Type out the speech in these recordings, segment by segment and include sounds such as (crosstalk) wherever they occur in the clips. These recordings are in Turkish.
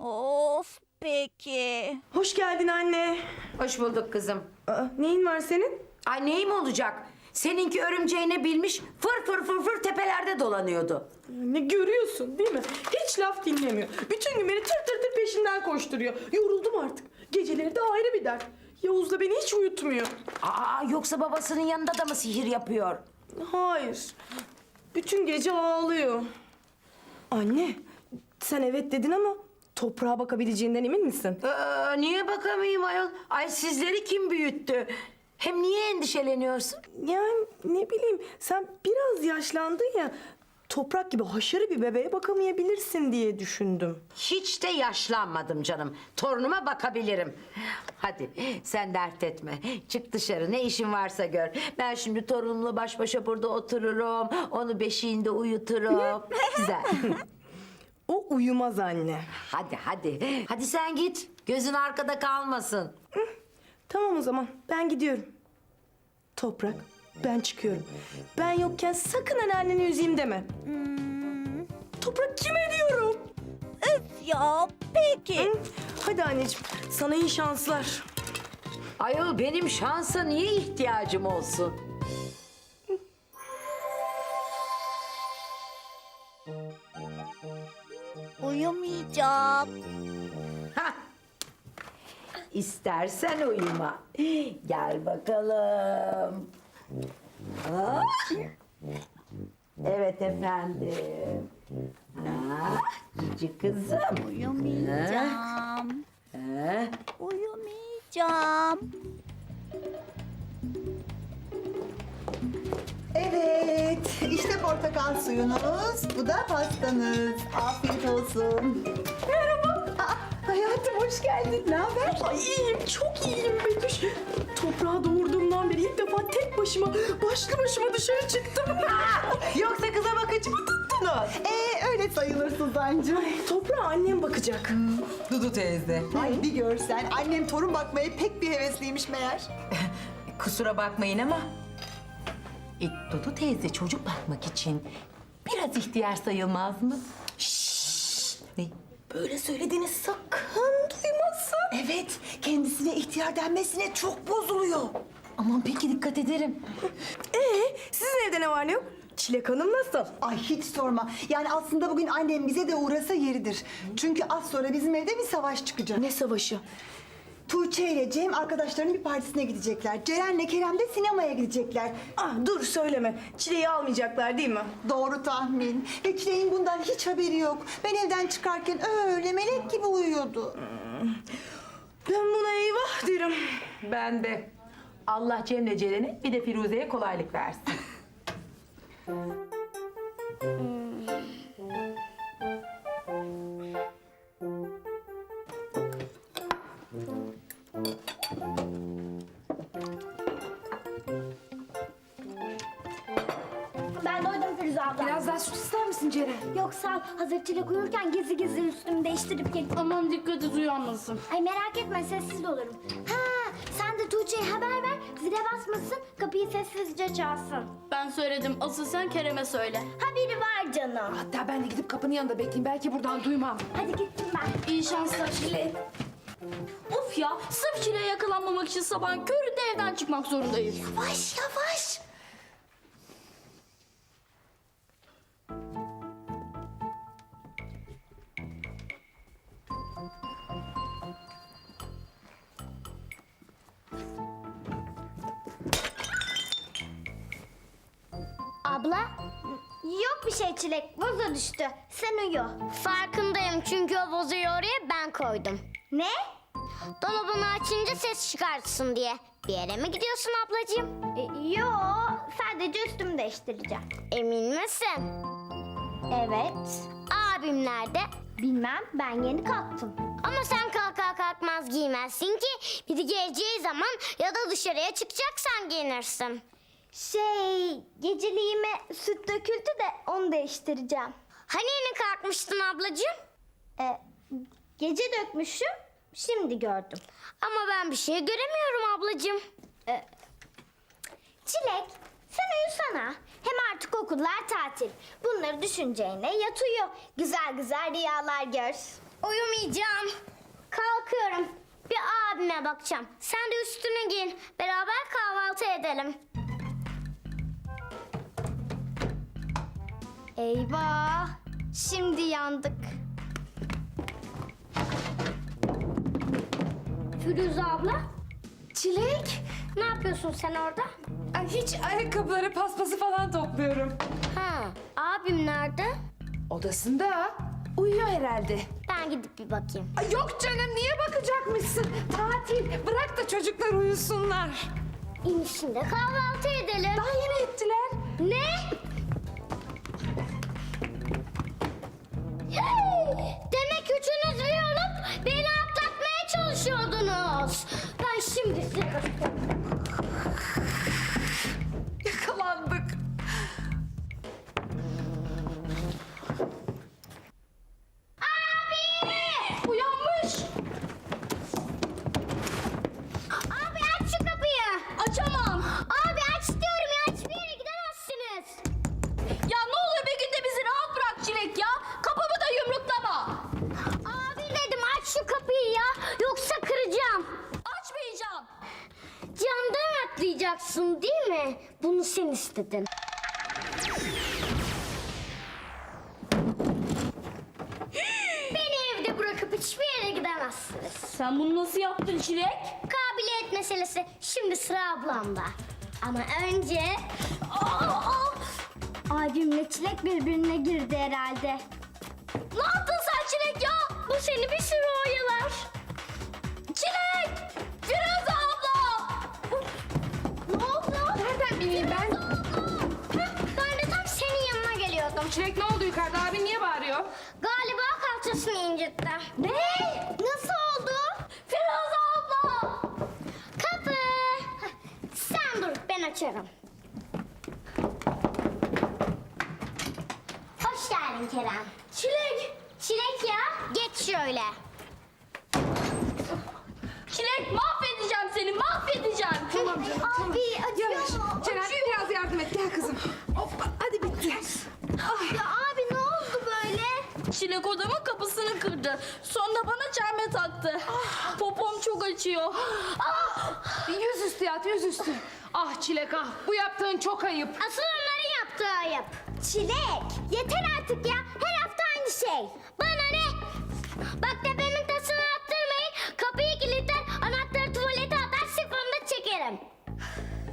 Of peki. Hoş geldin anne. Hoş bulduk kızım. Aa, neyin var senin? Ay neyim olacak? Seninki örümceğine bilmiş fır fır fır fır tepelerde dolanıyordu. Ne görüyorsun değil mi? Hiç laf dinlemiyor. Bütün gün beni tır tır tır peşinden koşturuyor. Yoruldum artık. Geceleri de ayrı bir dert. Yavuz da beni hiç uyutmuyor. Aa yoksa babasının yanında da mı sihir yapıyor? Hayır. Bütün gece ağlıyor. Anne, sen evet dedin ama toprağa bakabileceğinden emin misin? Aa, niye bakamayayım ayol? Ay sizleri kim büyüttü? Hem niye endişeleniyorsun? Yani ne bileyim sen biraz yaşlandın ya toprak gibi haşarı bir bebeğe bakamayabilirsin diye düşündüm. Hiç de yaşlanmadım canım. Torunuma bakabilirim. Hadi sen dert etme. Çık dışarı ne işin varsa gör. Ben şimdi torunumla baş başa burada otururum. Onu beşiğinde uyuturum. (laughs) Güzel. O uyumaz anne. Hadi hadi. Hadi sen git. Gözün arkada kalmasın. Tamam o zaman ben gidiyorum. Toprak ben çıkıyorum. Ben yokken sakın anneanneni üzeyim deme. Toprak kime diyorum? Öf ya peki. Hadi anneciğim sana iyi şanslar. Ayol benim şansa niye ihtiyacım olsun? Uyumayacağım. Hah. İstersen uyuma. Gel bakalım. Ah. Evet efendim. Ah, cici kızım. Uyumayacağım. Ah, Uyumayacağım. Portakal suyunuz, bu da pastanız. Afiyet olsun. Merhaba. hayatım hoş geldin. Ne haber? Ay iyiyim çok iyiyim Betüş. Toprağı doğurduğumdan beri ilk defa tek başıma başlı başıma dışarı çıktım. Yoksa kıza bakıcı mı tuttunuz? Ee, öyle sayılır Suzancığım. Ay, toprağa annem bakacak. Dudu teyze. Ay bir görsen, annem torun bakmaya pek bir hevesliymiş meğer. (laughs) Kusura bakmayın ama... E, Dudu teyze çocuk bakmak için biraz ihtiyar sayılmaz mı? Şşş! Ne? Böyle söylediğini sakın duymasın. Evet, kendisine ihtiyar denmesine çok bozuluyor. Aman peki dikkat ederim. Ee, sizin evde ne var ne yok? Çilek Hanım nasıl? Ay hiç sorma. Yani aslında bugün annem bize de uğrasa yeridir. Çünkü az sonra bizim evde bir savaş çıkacak. Ne savaşı? Tuğçe ile Cem arkadaşlarının bir partisine gidecekler. Ceren'le Kerem de sinemaya gidecekler. Ah dur söyleme. Çileği almayacaklar değil mi? Doğru tahmin. Ve Çilek'in bundan hiç haberi yok. Ben evden çıkarken öyle melek gibi uyuyordu. Ben buna eyvah derim. Ben de. Allah Cem'le Ceren'e bir de Firuze'ye kolaylık versin. (laughs) abla. Biraz daha süt ister misin Ceren? Yok sağ ol. Hazır çilek uyurken gizli gizli üstümü değiştirip gelip... Aman dikkat et uyanmasın. Ay merak etme sessiz olurum. Ha, sen de Tuğçe'ye haber ver. Zile basmasın. Kapıyı sessizce çalsın. Ben söyledim. Asıl sen Kerem'e söyle. Ha biri var canım. Hatta ben de gidip kapının yanında bekleyeyim. Belki buradan duymam. Hadi gittim ben. İyi şanslar Çile. Of ya sırf Çile'ye yakalanmamak için sabahın köründe evden çıkmak zorundayız. Yavaş yavaş. Abla? Yok bir şey Çilek. Vazo düştü. Sen uyu. Farkındayım çünkü o vazoyu oraya ben koydum. Ne? Dolabını açınca ses çıkartsın diye. Bir yere mi gidiyorsun ablacığım? E, yo, sadece üstümü değiştireceğim. Emin misin? Evet. Abim nerede? Bilmem, ben yeni kalktım. Ama sen kalkar kalkmaz giymezsin ki. Biri geleceği zaman ya da dışarıya çıkacaksan giyinirsin. Şey, geceliğime süt döküldü de onu değiştireceğim. Hani yeni kalkmıştın ablacığım? E, gece dökmüşüm, şimdi gördüm. Ama ben bir şey göremiyorum ablacığım. Çilek, sen uyusana. Hem artık okullar tatil. Bunları düşüneceğine yat uyu. Güzel güzel rüyalar gör. Uyumayacağım. Kalkıyorum. Bir abime bakacağım. Sen de üstüne giyin. Beraber kahvaltı edelim. Eyvah. Şimdi yandık. Firuze abla. Çilek. Ne yapıyorsun sen orada? Ay, hiç ayakkabıları paspası falan topluyorum. Ha, abim nerede? Odasında. Uyuyor herhalde. Ben gidip bir bakayım. Ay, yok canım niye bakacakmışsın? Tatil. Bırak da çocuklar uyusunlar. İnişinde kahvaltı edelim. Daha yeni istedin. Beni evde bırakıp hiçbir yere gidemezsiniz. Sen bunu nasıl yaptın Çilek? Kabiliyet meselesi şimdi sıra ablamda. Ama önce... Aa! Abimle Çilek birbirine girdi herhalde. Ne yaptın sen Çilek ya? Bu seni bir sürü oyalar. Geliyordum. Çilek ne oldu yukarıda? Abi niye bağırıyor? Galiba kalçasını incitti. Ne? Nasıl oldu? Firuze abla! Kapı. Sen dur ben açarım. Hoş geldin Kerem. Çilek. Çilek ya. Geç şöyle. Çilek mahvedeceğim seni mahvedeceğim. Tamam Abi acıyor mu? Ceren biraz yardım et. Gel kızım. Hoppa hadi bitti. Ya abi ne oldu böyle? Çilek odamın kapısını kırdı. Sonra bana çelme taktı. Popom çok acıyor. Yüzüstü yat yüzüstü. Ah Çilek ah. Bu yaptığın çok ayıp. Asıl onların yaptığı ayıp. Çilek yeter artık ya. Her hafta aynı şey. Bana ne? Bak tepemin tasını attırmayın. Kapıyı kilitler, anahtarı tuvalete atar, sifonu da çekerim.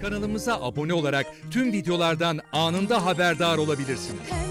Kanalımıza abone olarak tüm videolardan anında haberdar olabilirsiniz.